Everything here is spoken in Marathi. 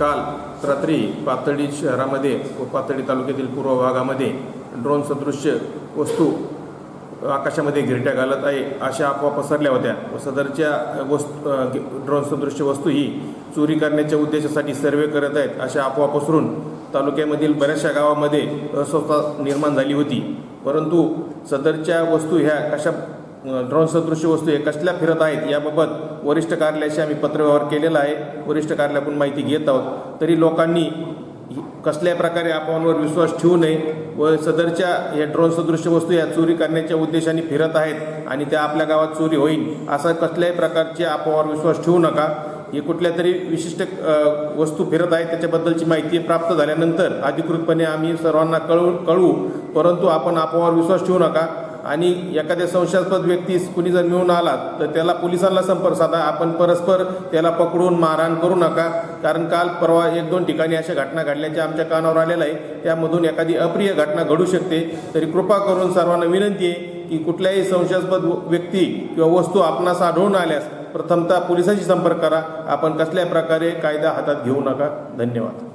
काल रात्री पातळी शहरामध्ये व पातळी तालुक्यातील पूर्व भागामध्ये ड्रोन सदृश्य वस्तू आकाशामध्ये गिरट्या घालत आहे अशा अफवा पसरल्या होत्या. व सदरच्या वस्तू ड्रोन सदृश्य वस्तू ही चोरी करण्याच्या उद्देशासाठी सर्वे करत आहेत अशा अफवा पसरून तालुक्यामधील बऱ्याचशा गावामध्ये अस्वस्थता निर्माण झाली होती. परंतु सदरच्या वस्तू ह्या कशा ड्रोन सदृश्य वस्तू हे कसल्या फिरत आहेत याबाबत वरिष्ठ कार्यालयाशी आम्ही पत्रव्यवहार केलेला आहे. वरिष्ठ कार्यालयाकडून माहिती घेत आहोत. तरी लोकांनी कसल्या कसल्याही प्रकारे आपणवर विश्वास ठेवू नये व सदरच्या या ड्रोन सदृश्य वस्तू या चोरी करण्याच्या उद्देशाने फिरत आहेत आणि त्या आपल्या गावात चोरी होईल असा कसल्याही प्रकारचे अफवावर विश्वास ठेवू नका. ही कुठल्या तरी विशिष्ट वस्तू फिरत आहेत त्याच्याबद्दलची माहिती प्राप्त झाल्यानंतर अधिकृतपणे आम्ही सर्वांना कळवू कळवू परंतु आपण अफवावर विश्वास ठेवू नका. आणि एखाद्या संशयास्पद व्यक्तीस कुणी जर मिळून आलात तर त्याला पोलिसांना संपर्क साधा. आपण परस्पर त्याला पकडून मारहाण करू नका. कारण काल परवा एक दोन ठिकाणी अशा घटना घडल्याच्या आमच्या कानावर आलेल्या आहे. त्यामधून एखादी अप्रिय घटना घडू शकते. तरी कृपा करून सर्वांना विनंती आहे की कुठल्याही संशयास्पद व्यक्ती किंवा वस्तू आपणास आढळून आल्यास प्रथमतः पोलिसांशी संपर्क करा. आपण कसल्याही प्रकारे कायदा हातात घेऊ नका. धन्यवाद.